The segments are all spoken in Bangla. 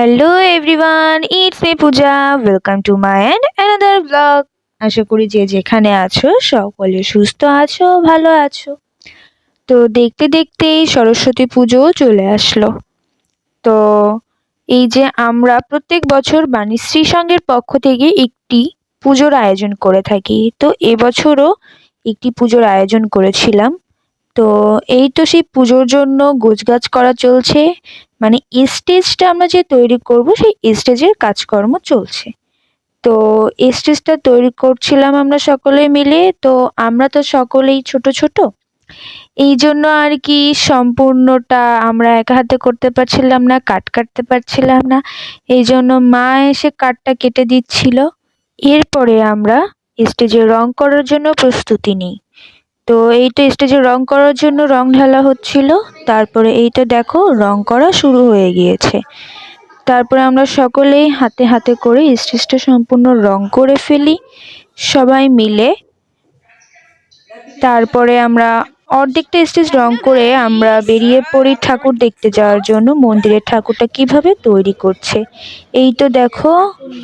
Hello everyone it's me Puja welcome to my and another blog আশা করি যে যেখানে আছো, সকলে সুস্থ আছো, ভালো আছো। তো দেখতে দেখতেই সরস্বতী পুজো চলে আসলো। তো এই যে আমরা প্রত্যেক বছর বাণীশ্রী সংঘের পক্ষ থেকে একটি পুজোর আয়োজন করে থাকি। তো এবছরও একটি পুজোর আয়োজন করেছিলাম। তো এই তো সেই পুজোর জন্য গোছগাছ করা চলছে। মানে স্টেজটা আমরা যে তৈরি করব, সেই স্টেজের কাজকর্ম চলছে। তো স্টেজটা তৈরি করছিলাম আমরা সকলে মিলে, তো আমরা তো সকলেই ছোট ছোট। এই জন্য আর কি সম্পূর্ণটা আমরা একা হাতে করতে পারছিলাম না কাট কাটতে পারছিলাম না। এই জন্য মা এসে কাঠটা কেটে দিচ্ছিল। এরপরে আমরা স্টেজে রং করার জন্য প্রস্তুতি নিই। তো এইটা স্টেজে রং করার জন্য রং ঢালা হচ্ছিল। তারপরে এইটা দেখো, রং করা শুরু হয়ে গিয়েছে। তারপরে আমরা সকলেই হাতে হাতে করে স্টেজটা সম্পূর্ণ রং করে ফেলি, সবাই মিলে। তারপরে আমরা অর্ধেকটা স্টেজ রং করে আমরা বেরিয়ে পড়ি ঠাকুর দেখতে যাওয়ার জন্য মন্দিরের ঠাকুরটা কীভাবে তৈরি করছে। এই তো দেখো,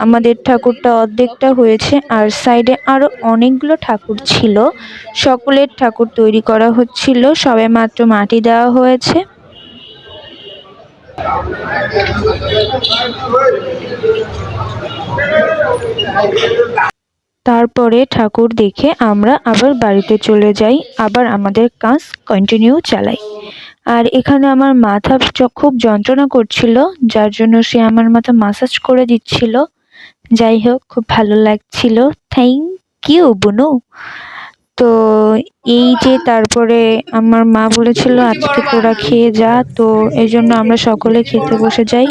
আমাদের ঠাকুরটা অর্ধেকটা হয়েছে আর সাইডে আরও অনেকগুলো ঠাকুর ছিল। সকলের ঠাকুর তৈরি করা হচ্ছিল, সবে মাত্র মাটি দেওয়া হয়েছে। তারপরে ঠাকুর দেখে আমরা আবার বাড়িতে চলে যাই, আবার আমাদের কাজ কন্টিনিউ চালাই। আর এখানে আমার মাথা খুব যন্ত্রণা করছিল, যার জন্য সে আমার মাথা মাসাজ করে দিচ্ছিল। যাই হোক, খুব ভালো লাগছিল। থ্যাংক ইউ বুনু। তো এই যে তারপরে আমার মা বলেছিল, আজকে তোরা খেয়ে যা। তো এই জন্য আমরা সকলে খেতে বসে যাই।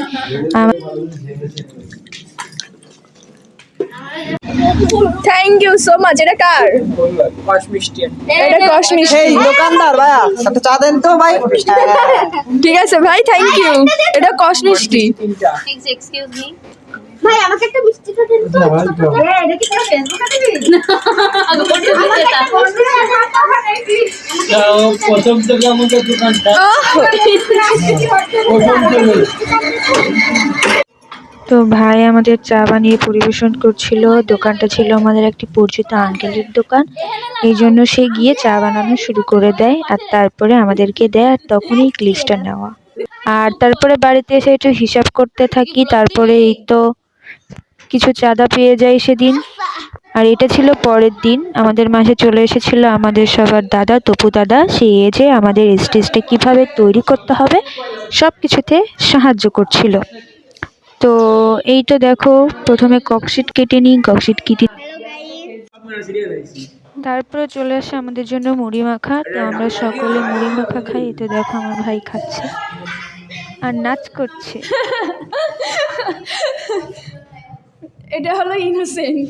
থ্যাংক ইউ সো মাচ এটা কার? এটা কসমিষ্টি এই দোকানদার ভাইয়া চা দেন তো ভাই। ঠিক আছে ভাই থ্যাংক ইউ এটা কস মিষ্টি। এক্সকিউজ মি ভাই আমাকে একটা মিষ্টিটা দিন তো। এটা কি ফেসবুকে দিবি? আগে বলতে দিতে প্রথম থেকে আমাদের দোকানটা। তো ভাই আমাদের চা বানিয়ে পরিবেশন করছিল। দোকানটা ছিল আমাদের একটি পরিচিত আঙ্কেলের দোকান। এই জন্য সে গিয়ে চা বানানো শুরু করে দেয় আর তারপরে আমাদেরকে দেয় আর তখনই ক্লিচটা নেওয়া। আর তারপরে বাড়িতে এসে একটু হিসাব করতে থাকি, তারপরে এই তো কিছু চাঁদা পেয়ে যাই সেদিন। আর এটা ছিল পরের দিন। আমাদের মাঝে চলে এসেছিল আমাদের সবার দাদা, তপু দাদা। সে এসে আমাদের স্টেজটা কীভাবে তৈরি করতে হবে সব কিছুতে সাহায্য করছিল। তো এই তো দেখো প্রথমে ককশিট কেটে নিই ককশিট কেটে তারপরে চলে আসে আমাদের জন্য মুড়ি মাখা। তো আমরা সকলে মুড়ি মাখা খাই এই তো দেখো আমার ভাই খাচ্ছে আর নাচ করছে। এটা হলো ইনোসেন্ট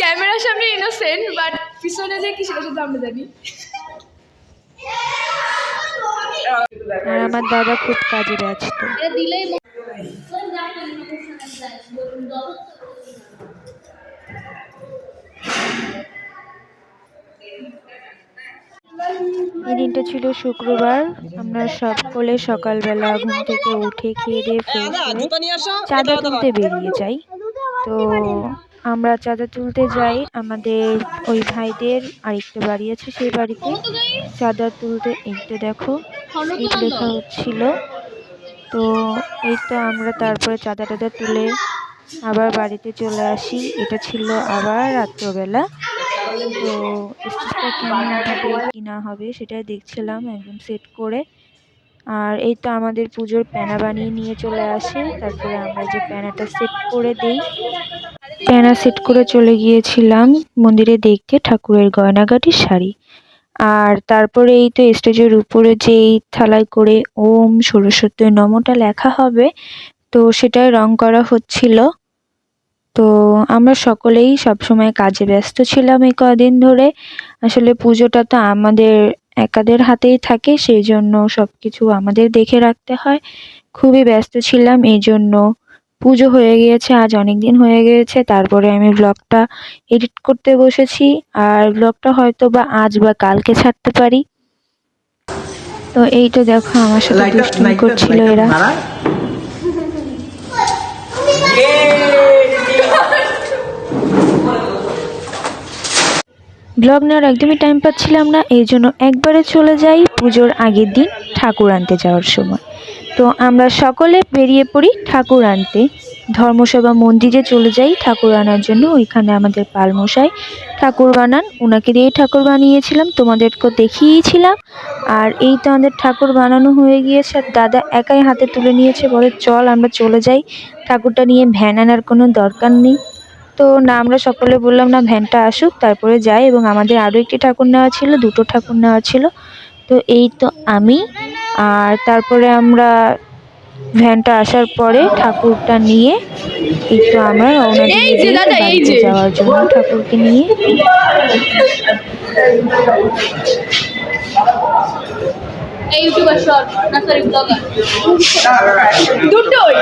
ক্যামেরার সামনে ইনোসেন্ট বাট পিছনে যে কি সেটা শুধু আমরা জানি। আর আমার দাদা খুব কাজে ব্যস্ত। এটা দিলেই এই দিনটা ছিল শুক্রবার। আমরা সকলে সকালবেলা ঘুম থেকে উঠে খেয়ে দিয়ে ফ্রেশ হয়ে চাঁদা তুলতে বেরিয়ে যাই। তো আমরা চাঁদা তুলতে যাই। আমাদের ওই ভাইদের আরেকটা বাড়ি আছে সেই বাড়িতে। চাঁদা তুলতে তো দেখো লেখা হচ্ছিল। তো এই তো আমরা তারপরে চাঁদা টাদা তুলে আবার বাড়িতে চলে আসি। এটা ছিল আবার রাত্রবেলা। তো স্টেজটা কেমন হবে না হবে সেটাই দেখছিলাম একদম সেট করে। আর এই তো আমাদের পুজোর প্যানা বানিয়ে নিয়ে চলে আসে। তারপরে আমরা যে প্যানাটা সেট করে দেই প্যানা সেট করে চলে গিয়েছিলাম মন্দিরে দেখতে ঠাকুরের গয়নাগাটির শাড়ি। আর তারপরে এই তো স্টেজের উপরে যেই থালায় করে ওম সরস্বতী নমটা লেখা হবে, তো সেটাই রং করা হচ্ছিল। তো আমরা সকলেই সবসময় কাজে ব্যস্ত ছিলাম এই কদিন ধরে। আসলে পুজোটা তো আমাদের একাদের হাতেই থাকে, সেই জন্য সব কিছু আমাদের দেখে রাখতে হয়। খুবই ব্যস্ত ছিলাম, এই জন্য পুজো হয়ে গিয়েছে আজ অনেক দিন হয়ে গিয়েছে তারপরে আমি ব্লগটা এডিট করতে বসেছি আর ব্লগটা হয়তো বা আজ বা কালকে ছাড়তে পারি। তো এই তো দেখো আমার সাথে দুষ্টুমি করছিল এরা। ব্লগ নেওয়ার একদমই টাইম পাচ্ছিলাম না এই জন্য একবারে চলে যাই পুজোর আগের দিন ঠাকুর আনতে যাওয়ার সময়। তো আমরা সকলে বেরিয়ে পড়ি ঠাকুর আনতে। ধর্মসভা মন্দিরে চলে যাই ঠাকুর আনার জন্য। ওইখানে আমাদের পালমশাই ঠাকুর বানান। ওনাকে দিয়েই ঠাকুর বানিয়েছিলাম তোমাদেরকে দেখিয়েছিলাম। আর এই তো আমাদের ঠাকুর বানানো হয়ে গিয়েছে। আর দাদা একাই হাতে তুলে নিয়েছে, বলে চল আমরা চলে যাই। ঠাকুরটা নিয়ে ভ্যান আনার কোনো দরকার নেই। তো না, আমরা সকলে বললাম, না, ভ্যানটা আসুক, তারপরে যাই। এবং আমাদের আরও একটি ঠাকুর নেওয়া ছিল, দুটো ঠাকুর নেওয়া ছিল। তো এই তো আমি আর তারপরে আমরা ভ্যানটা আসার পরে ঠাকুরটা নিয়ে তো আমরা রওনা দিয়ে বাড়িতে যাওয়ার জন্য ঠাকুরকে নিয়ে এই ইউটিউবার শর্ট না সরি ব্লগার দুটোই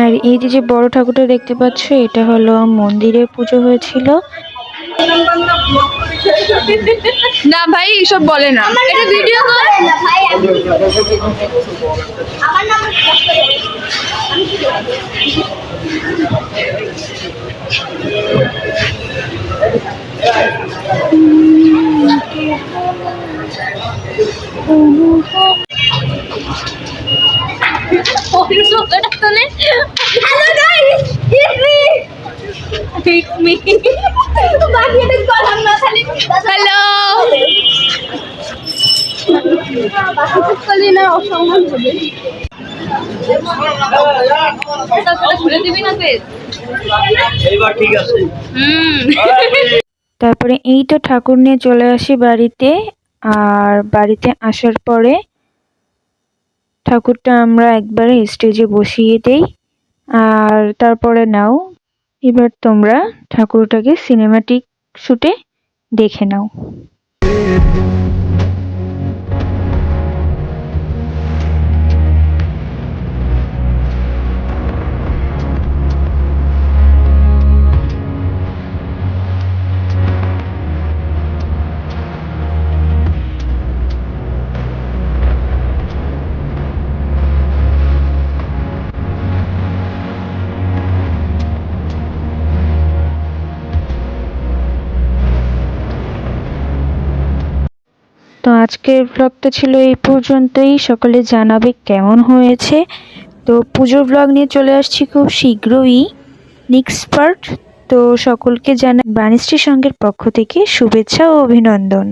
আর এই যে যে বড় ঠাকুরটা দেখতে পাচ্ছ এটা হলো মন্দিরে পুজো হয়েছিল। না ভাই এসব বলে না। এটা ভিডিও কর অসম্মান হবে। খুলে দিবি না এইবার ঠিক আছে। হুম। তারপরে এই তো ঠাকুর নিয়ে চলে আসি বাড়িতে আর বাড়িতে আসার পরে ঠাকুরটা আমরা একবারে স্টেজে বসিয়ে দেই আর তারপরে নাও। এবার তোমরা ঠাকুরটাকে সিনেমাটিক শুটে দেখে নাও। আজকের ব্লগটা ছিল এই পর্যন্তই। সকলে জানাবে কেমন হয়েছে। তো পুজোর ব্লগ নিয়ে চলে আসছি খুব শীঘ্রই। নেক্সট পার্ট তো সকলকে জানা বাণিশ্রী সঙ্গের পক্ষ থেকে শুভেচ্ছা ও অভিনন্দন।